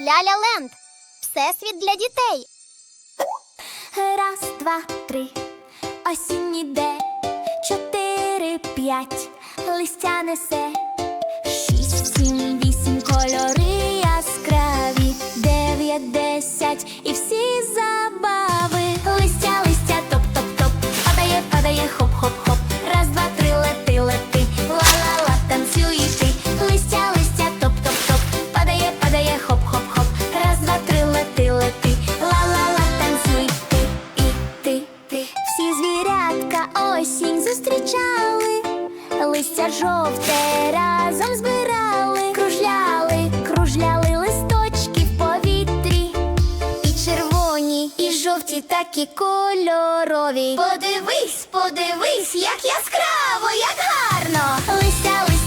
Ляля Ленд. Всесвіт для дітей. Раз, два, три. Осінь іде. Чотири, п'ять. Листя несе. Шість, сім, вісім кольори яскраві. Дев'ять, десять. такі кольорові. Подивись, подивись, як яскраво, як гарно. Листя, листя.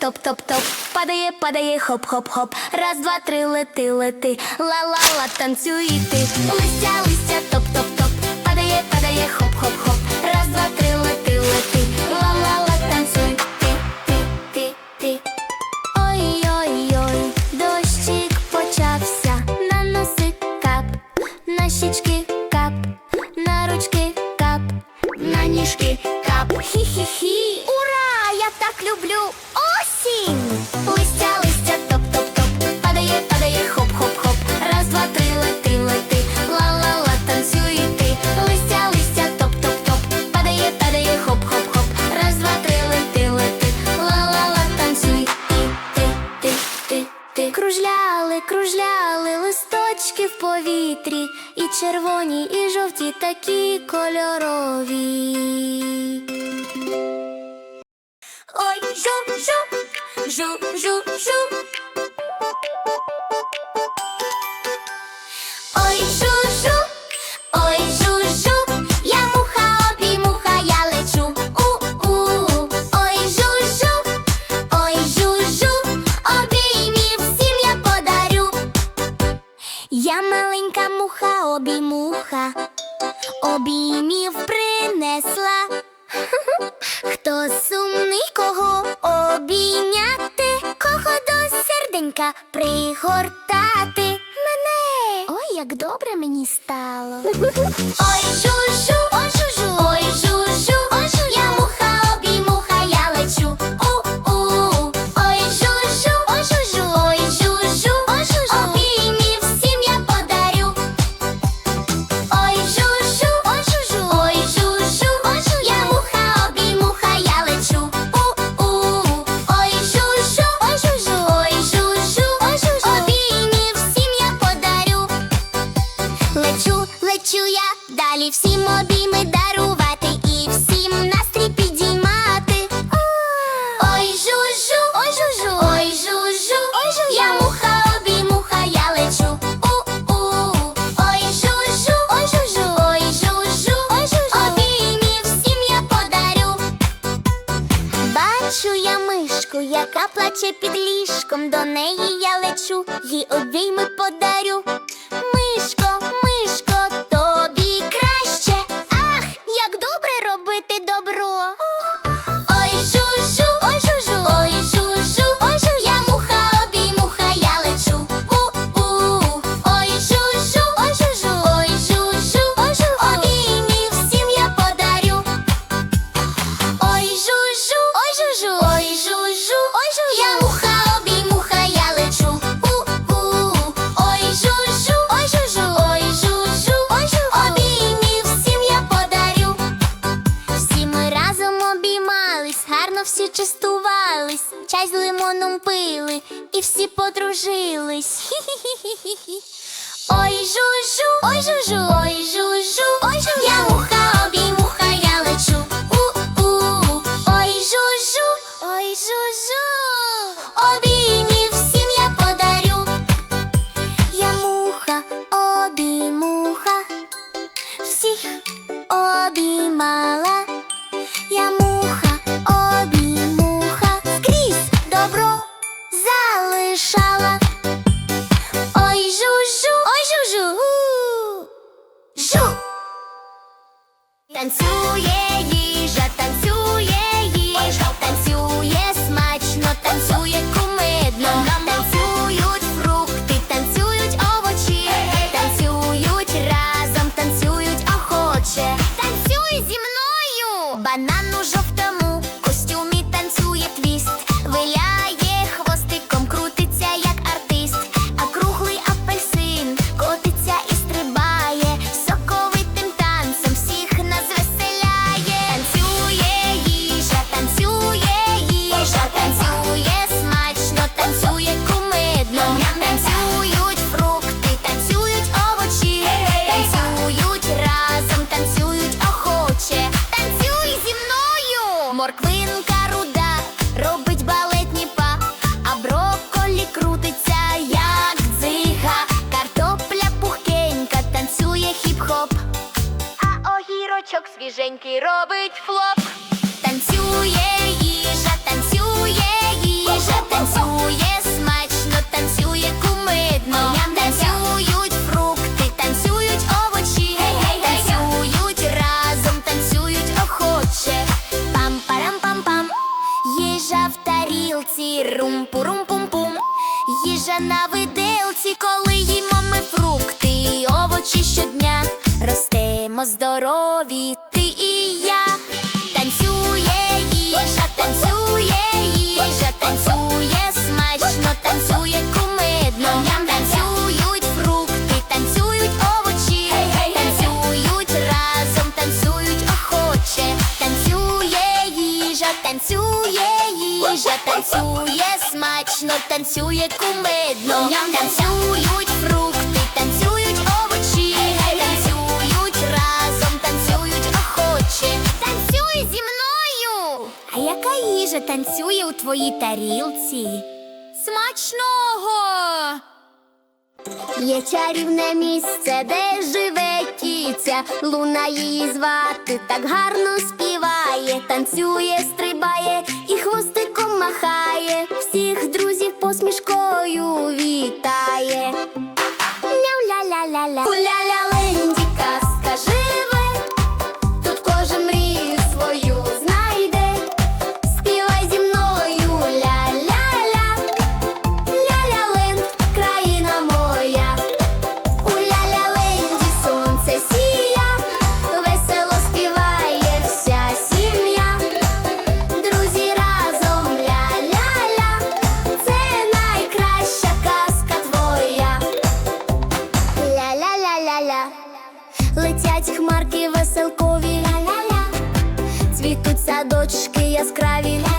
топ-топ-топ, падає, падає, хоп-хоп-хоп. Раз, два, три, лети, лети, ла-ла-ла, танцюй ти. Листя, листя, топ-топ-топ, падає, падає, хоп-хоп-хоп. Раз, два, три. повітрі, і червоні, і жовті такі кольорові. Ой, жук-жук, жук-жук-жук Ой, жу-жу, ой, жу. як добре мені стало. Ой, жу-жу! яка плаче під ліжком, до неї я лечу, їй обійми подарю. Мишка Гарно всі частувались, чай з лимоном пили, і всі подружились. Ой, жужу, ой, жужу, ой, жужу, ой, жужу, я муха, обіймуха, я лечу. У, у, у. Ой, жужу, ой, жужу, обіймів всім я подарю. Я муха, обіймуха, всіх обіймала. Курочок свіженький робить флоп. Танцює їжа, танцює їжа, танцює смачно, танцює кумидно. Танцюють фрукти, танцюють овочі, танцюють разом, танцюють охоче. Пам-парам-пам-пам. Їжа в тарілці, рум-пурум-пум-пум. Їжа на виделці, коли їмо ми фрукти. Будемо здорові, ти і я танцює їжа, танцює їжа, танцює смачно, танцює кумидно. Танцюють фрукти, танцюють овочі, танцюють разом, танцюють охоче, танцює їжа, танцює їжа, танцює смачно, танцює кумидно. Танцюють фрукти. їжа танцює у твоїй тарілці. Смачного! Є чарівне місце, де живе кіця, луна її звати, так гарно співає, танцює, стрибає і хвостиком махає, всіх друзів посмішкою вітає. Ля-ля-ля-ля-ля яскраві.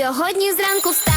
Сьогодні зранку встав.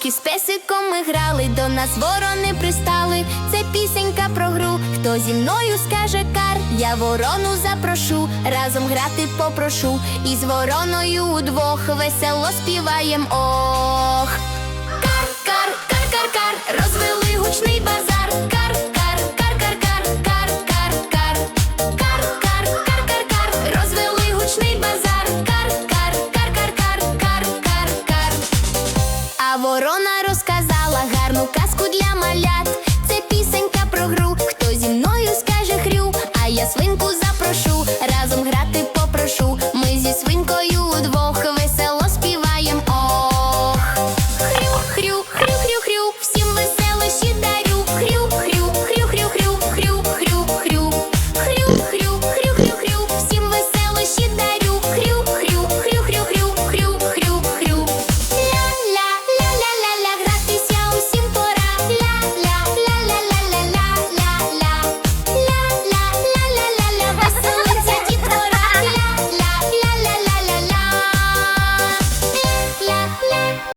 Поки з песиком ми грали, до нас ворони пристали. Це пісенька про гру. Хто зі мною скаже кар, я ворону запрошу, разом грати попрошу. І з вороною удвох весело співаєм ох. Кар, кар, кар, кар, кар, розвели гучний базар.